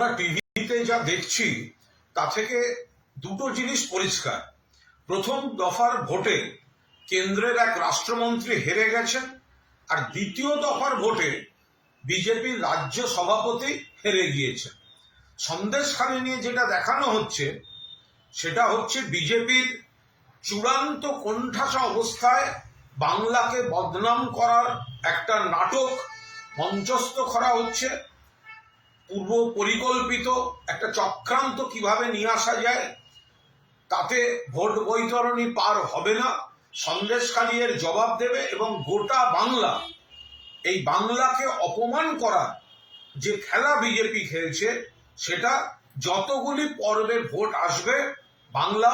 আমরা টিভিতে যা দেখছি, তা থেকে দুটো জিনিস পরিষ্কার। প্রথম দফার ভোটে কেন্দ্রের এক রাষ্ট্রমন্ত্রী হেরে গেছেন, আর দ্বিতীয় দফার ভোটে বিজেপির রাজ্য সভাপতি হেরে গিয়েছেন। সন্দেশখালী নিয়ে যেটা দেখানো হচ্ছে, সেটা হচ্ছে বিজেপির চূড়ান্ত কোণঠাসা অবস্থায় বাংলাকে বদনাম করার একটা নাটক মঞ্চস্থ করা হচ্ছে। পূর্ব পরিকল্পিত একটা চক্রান্ত কীভাবে নিয়ে আসা যায়, তাতে ভোট বৈতরণী পার হবে না সন্দেশখালী এর জবাব দেবে এবং গোটা বাংলা, এই বাংলাকে অপমান করা যে খেলা বিজেপি খেলছে, সেটা যতগুলি পর্বে ভোট আসবে, বাংলা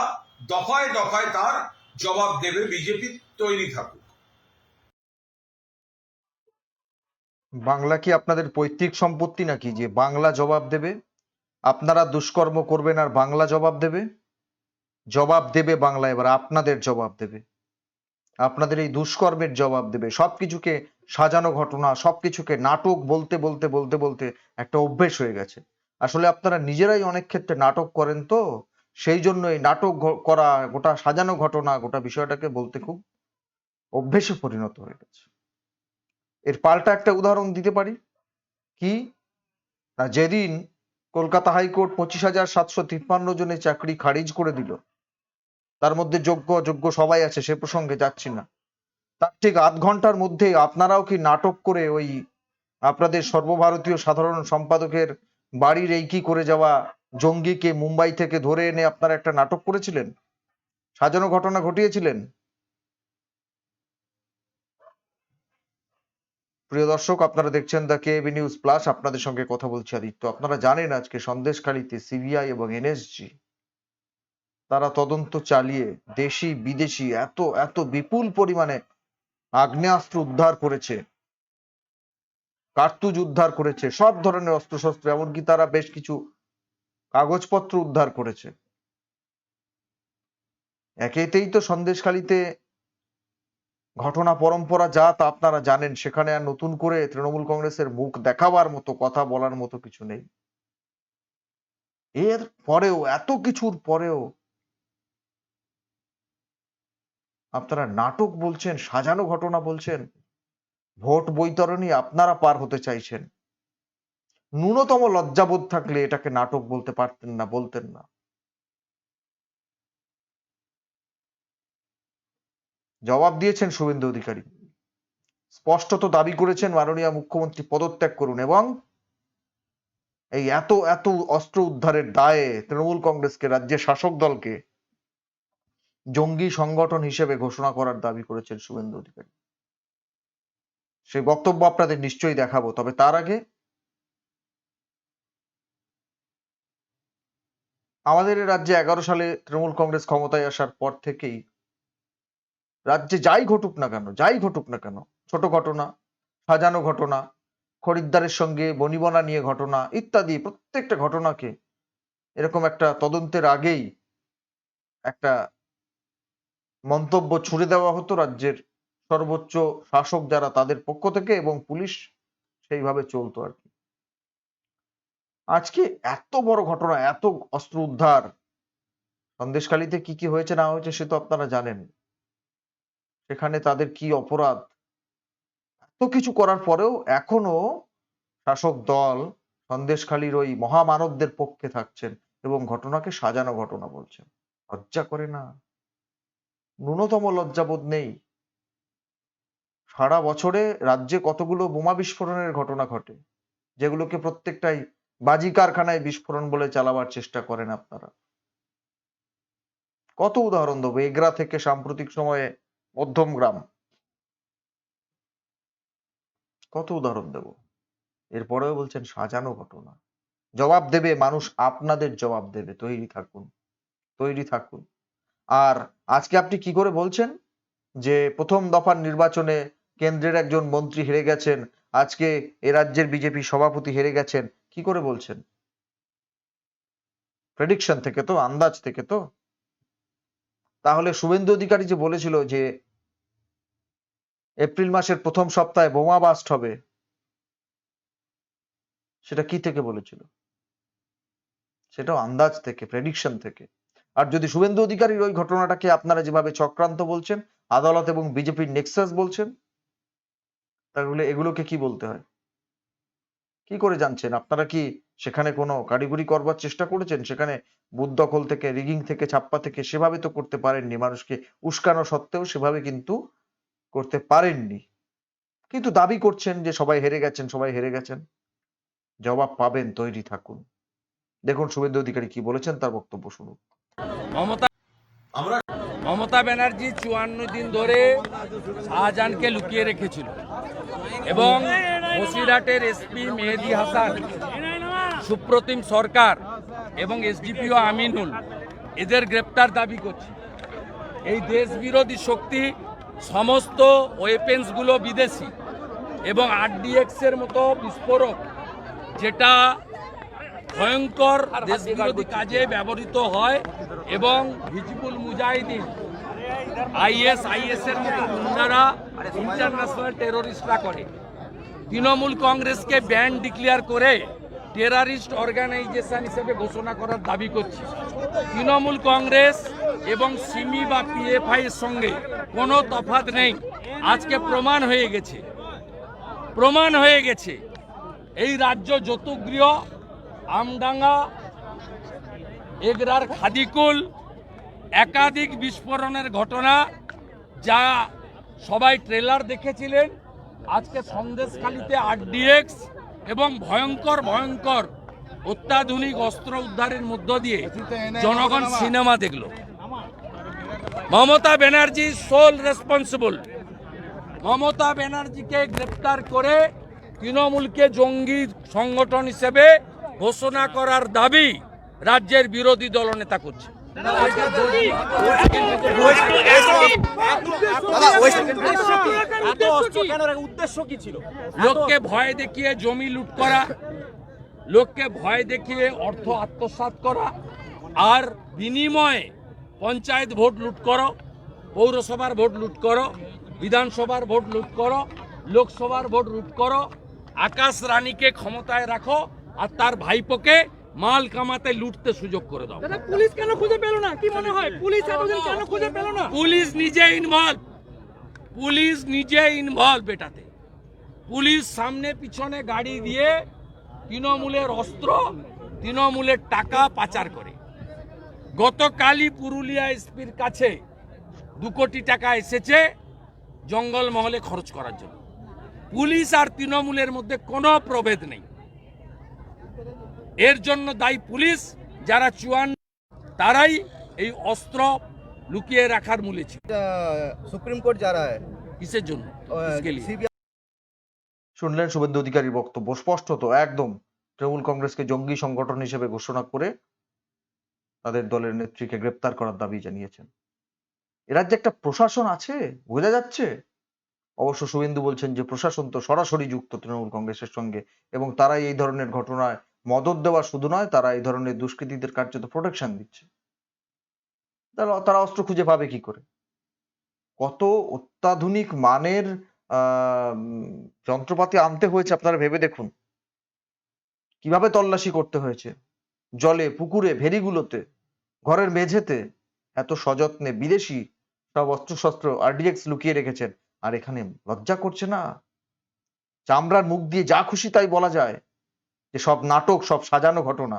দফায় দফায় তার জবাব দেবে বিজেপি তৈরি থাকুক বাংলা কি আপনাদের পৈতৃক সম্পত্তি নাকি? যে বাংলা জবাব দেবে, আপনারা দুষ্কর্ম করবেন আর বাংলা জবাব দেবে? জবাব দেবে বাংলা, এবার আপনাদের জবাব দেবে। আপনাদের এই দুষ্কর্মের জবাব দেবে। সবকিছুকে সাজানো ঘটনা, সবকিছুকে নাটক বলতে বলতে বলতে বলতে একটা অভ্যেস হয়ে গেছে। আসলে আপনারা নিজেরাই অনেক ক্ষেত্রে নাটক করেন তো, সেই জন্য এই নাটক করা, গোটা সাজানো ঘটনা, গোটা বিষয়টাকে বলতে খুব অভ্যেসে পরিণত হয়ে গেছে। এর পাল্টা একটা উদাহরণ দিতে পারি? কি? না, যেদিন কলকাতা হাইকোর্ট পঁচিশ হাজার সাতশো তিপ্পান্ন জনের চাকরি খারিজ করে দিল, তার মধ্যে যোগ্য, অযোগ্য সবাই আছে, সে প্রসঙ্গে যাচ্ছি না। তার ঠিক আধ ঘণ্টার মধ্যে আপনারাও কি নাটক করে ওই আপনাদের সর্বভারতীয় সাধারণ সম্পাদকের বাড়ির এই কি করে যাওয়া জঙ্গিকে মুম্বাই থেকে ধরে এনে আপনারা একটা নাটক করেছিলেন? সাজানো ঘটনা ঘটিয়েছিলেন? প্রিয় দর্শক, আপনারা দেখছেন দ্য কেবি নিউজ প্লাস আপনাদের সঙ্গে কথা বলছি আদিত্য। আপনারা জানেন আজকে সন্দেশখালীতে সিবিআই এবং এনএসজি তারা তদন্ত চালিয়ে দেশি, বিদেশি এত এত বিপুল পরিমাণে আগ্নেয়াস্ত্র উদ্ধার করেছে, কার্তুজ উদ্ধার করেছে, সব ধরনের অস্ত্রশস্ত্র, এমনকি তারা বেশ কিছু কাগজপত্র উদ্ধার করেছে। একেতেই তো সন্দেশখালীতে ঘটনা, পরম্পরা যা তা আপনারা জানেন, সেখানে আর নতুন করে তৃণমূল কংগ্রেসের মুখ দেখাবার মতো, কথা বলার মতো কিছু নেই। এর পরেও, এত কিছুর পরেও আপনারা নাটক বলছেন, সাজানো ঘটনা বলছেন, ভোট বৈতরণী আপনারা পার হতে চাইছেন। ন্যূনতম লজ্জাবোধ থাকলে এটাকে নাটক বলতে পারতেন না, বলতেন না। জবাব দিয়েছেন শুভেন্দু অধিকারী। স্পষ্টত দাবি করেছেন মাননীয় মুখ্যমন্ত্রী, পদত্যাগ করুন এবং এই এত এত অস্ত্র উদ্ধারের দায়ে তৃণমূল কংগ্রেসকে, রাজ্যের শাসক দলকে জঙ্গি সংগঠন হিসেবে ঘোষণা করার দাবি করেছেন শুভেন্দু অধিকারী। সেই বক্তব্য আপনাদের নিশ্চয়ই দেখাবো, তবে তার আগে আমাদের রাজ্যে এগারো সালে তৃণমূল কংগ্রেস ক্ষমতায় আসার পর থেকেই রাজ্যে যাই ঘটুক না কেন, যাই ঘটুক না কেন, ছোট ঘটনা, সাজানো ঘটনা, খরিদ্দারের সঙ্গে বনিবনা নিয়ে ঘটনা ইত্যাদি প্রত্যেকটা ঘটনাকে এরকম একটা তদন্তের আগেই একটা মন্তব্য ছুড়ে দেওয়া হতো রাজ্যের সর্বোচ্চ শাসক যারা তাদের পক্ষ থেকে এবং পুলিশ সেইভাবে চলতো আর কি। আজকে এত বড় ঘটনা, এত অস্ত্র উদ্ধার, সন্দেশখালীতে কি কি হয়েছে না হয়েছে সে তো আপনারা জানেন। সেখানে তাদের কি অপরাধ? এত কিছু করার পরেও এখনও শাসক দল সন্দেশখালীর ওই মহামানবদের পক্ষে থাকছেন এবং ঘটনাকে সাজানো ঘটনা বলছেন। লজ্জা করে না? ন্যূনতম লজ্জাবোধ নেই। সারা বছরে রাজ্যে কতগুলো বোমা বিস্ফোরণের ঘটনা ঘটে, যেগুলোকে প্রত্যেকটাই বাজি কারখানায় বিস্ফোরণ বলে চালাবার চেষ্টা করেন আপনারা। কত উদাহরণ দেবো? এগরা থেকে সাম্প্রতিক সময়ে মধ্যমগ্রাম কত উদাহরণ দেব? এরপরেও বলছেন, সাজানো ঘটনা। জবাব দেবে, মানুষ আপনাদের জবাব দেবে, তৈরি থাকুন তৈরি থাকুন। আর আজকে আপনি কি করে বলছেন? যে প্রথম দফার নির্বাচনে কেন্দ্রের একজন মন্ত্রী হেরে গেছেন, আজকে এ রাজ্যের বিজেপি সভাপতি হেরে গেছেন, কি করে বলছেন? প্রেডিকশন থেকে তো, আন্দাজ থেকে তো। তাহলে শুভেন্দু অধিকারী যে বলেছিল যে এপ্রিল মাসের প্রথম সপ্তাহে বোমা বাস্ট হবে। সেটা কি থেকে বলেছিল? সেটাও আন্দাজ থেকে প্রেডিকশন থেকে। আর যদি শুভেন্দু অধিকারীর ওই ঘটনাটাকে আপনারা যেভাবে চক্রান্ত বলছেন, আদালত এবং বিজেপির নেক্সাস বলছেন, তাহলে এগুলোকে কি বলতে হয়? কি করে জানছেন? আপনারা কি সেখানে কোনো কারিগরি করবার চেষ্টা করেছেন? সেখানে বুথ দখল থেকে রিগিং থেকে, ছাপ্পা থেকে সেভাবে তো করতে পারেননি মানুষকে। উস্কানো সত্ত্বেও সেভাবে কিন্তু করতে পারেননি। কিন্তু দাবি করছেন যে সবাই হেরে গেছেন সবাই হেরে গেছেন। জবাব পাবেন তৈরি থাকুন। দেখুন শুভেন্দু অধিকারী কি বলেছেন তার বক্তব্য শুনুন। মমতা আমরা মমতা ব্যানার্জি চুয়ান্ন দিন ধরে শাহজাহানকে লুকিয়ে রেখেছিল। এবং বসিরহাটের এসপি মেহেদি হাসান সুপ্রতিম সরকার এবং এসডিপিও আমিনুল এদের গ্রেপ্তার দাবি করছে। এই দেশ বিরোধী শক্তি সমস্ত ওয়েপেন্সগুলো বিদেশি এবং আরডিএক্স এর মতো বিস্ফোরক যেটা ভয়ঙ্কর দেশবিরোধী কাজে ব্যবহৃত হয় এবং হিজবুল মুজাহিদিন আইএস আইএস এর মতো গুন্ডারা ইন্টারন্যাশনাল টেরোরিস্টরা করে। তৃণমূল কংগ্রেসকে ব্যান ডিক্লেয়ার করে টেরারিস্ট অর্গানাইজেশন হিসেবে ঘোষণা করার দাবি করছে। তৃণমূল কংগ্রেস এবং সিমি বা পিএফআই এর সঙ্গে কোনো তফাৎ নেই। আজকে প্রমাণ হয়ে গেছে। প্রমাণ হয়ে গেছে। এই রাজ্য যতুগৃহ আমডাঙ্গা এগরার খাদিকুল একাধিক বিস্ফোরণের ঘটনা যা সবাই ট্রেলার দেখেছিলেন। আজকে সন্দেশখালিতে আরডিএক্স এবং ভয়ঙ্কর ভয়ঙ্কর অত্যাধুনিক অস্ত্র উদ্ধারের মধ্য দিয়ে জনগণ সিনেমা দেখল। Mamata Banerjee sole responsible. Mamata ব্যানার্জিকে গ্রেপ্তার করে তৃণমূলকে জঙ্গি সংগঠন হিসেবে ঘোষণা করার দাবি রাজ্যের বিরোধী দলনেতা করছে। লোককে ভয় দেখিয়ে জমি লুট করা লোককে ভয় দেখিয়ে অর্থ আত্মসাৎ করা আর বিনিময়ে পঞ্চায়েত ভোট লুট করো পৌরসভার ভোট লুট করো বিধানসভার ভোট লুট করো লোকসভার ভোট লুট করো আকাশ রানীকে ক্ষমতায় রাখো আর তার ভাইপোকে মাল কামাতে লুটতে সুযোগ করে দাও। দাদা পুলিশ কেন খুঁজে পেল না? কি মনে হয়? পুলিশ এতদিন কেন খুঁজে পেল না? পুলিশ নিজে ইনভলভ পুলিশ নিজে ইনভলভ এটাতে পুলিশ সামনে পিছনে গাড়ি দিয়ে তৃণমূলের অস্ত্র তৃণমূলের টাকা পাচার করে। গতকালই পুরুলিয়া এসপির কাছে দু কোটি টাকা এসেছে জঙ্গলমহলে খরচ করার জন্য। পুলিশ আর তৃণমূলের মধ্যে কোনো প্রভেদ নেই। এর জন্য দায়ী পুলিশ যারা চুয়ান তারাই এই অস্ত্র লুকিয়ে রাখার মূলে ছিল। সুপ্রিম কোর্ট যারা কিসের জন্য? শুনলেন শুভেন্দু অধিকারীর বক্তব্য স্পষ্টত একদম। তৃণমূল কংগ্রেসকে জঙ্গি সংগঠন হিসেবে ঘোষণা করে তাদের দলের নেত্রীকে গ্রেপ্তার করার দাবি জানিয়েছেন। রাজ্যে একটা প্রশাসন আছে? বোঝা যাচ্ছে? অবশ্য শুভেন্দু বলছেন যে প্রশাসন তো সরাসরি যুক্ত তৃণমূল কংগ্রেসের সঙ্গে এবং তারাই এই ধরনের ঘটনায় মদত দেওয়া শুধু নয়, তারা এই ধরনের দুষ্কৃতীদের কার্যত প্রোটেকশন দিচ্ছে। তারা অস্ত্র খুঁজে পাবে কি করে? কত অত্যাধুনিক মানের যন্ত্রপাতি আনতে হয়েছে আপনারা ভেবে দেখুন। কীভাবে তল্লাশি করতে হয়েছে? জলে, পুকুরে ভেরিগুলোতে ঘরের মেঝেতে এত সযত্নে বিদেশি সব অস্ত্রশস্ত্র আরডিএক্স লুকিয়ে রেখেছেন। আর এখানে লজ্জা করছে না? চামড়ার মুখ দিয়ে যা খুশি তাই বলা যায় যে সব নাটক, সব সাজানো ঘটনা।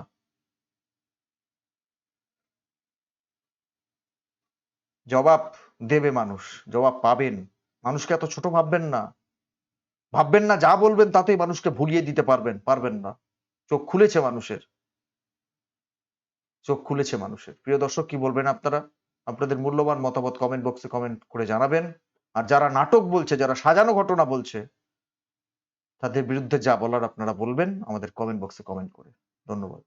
জবাব দেবে মানুষ, জবাব পাবেন। মানুষকে এত ছোট ভাববেন না। ভাববেন না যা বলবেন তাতেই মানুষকে ভুলিয়ে দিতে পারবেন পারবেন না। চোখ খুলেছে মানুষের। চোখ খুলেছে মানুষের। প্রিয় দর্শক, কি বলবেন আপনারা? আপনাদের মূল্যবান মতামত কমেন্ট বক্সে কমেন্ট করে জানাবেন। আর যারা নাটক বলছে, যারা সাজানো ঘটনা বলছে, তাদের বিরুদ্ধে যা বলার আপনারা বলবেন, আমাদের কমেন্ট বক্সে কমেন্ট করে। ধন্যবাদ।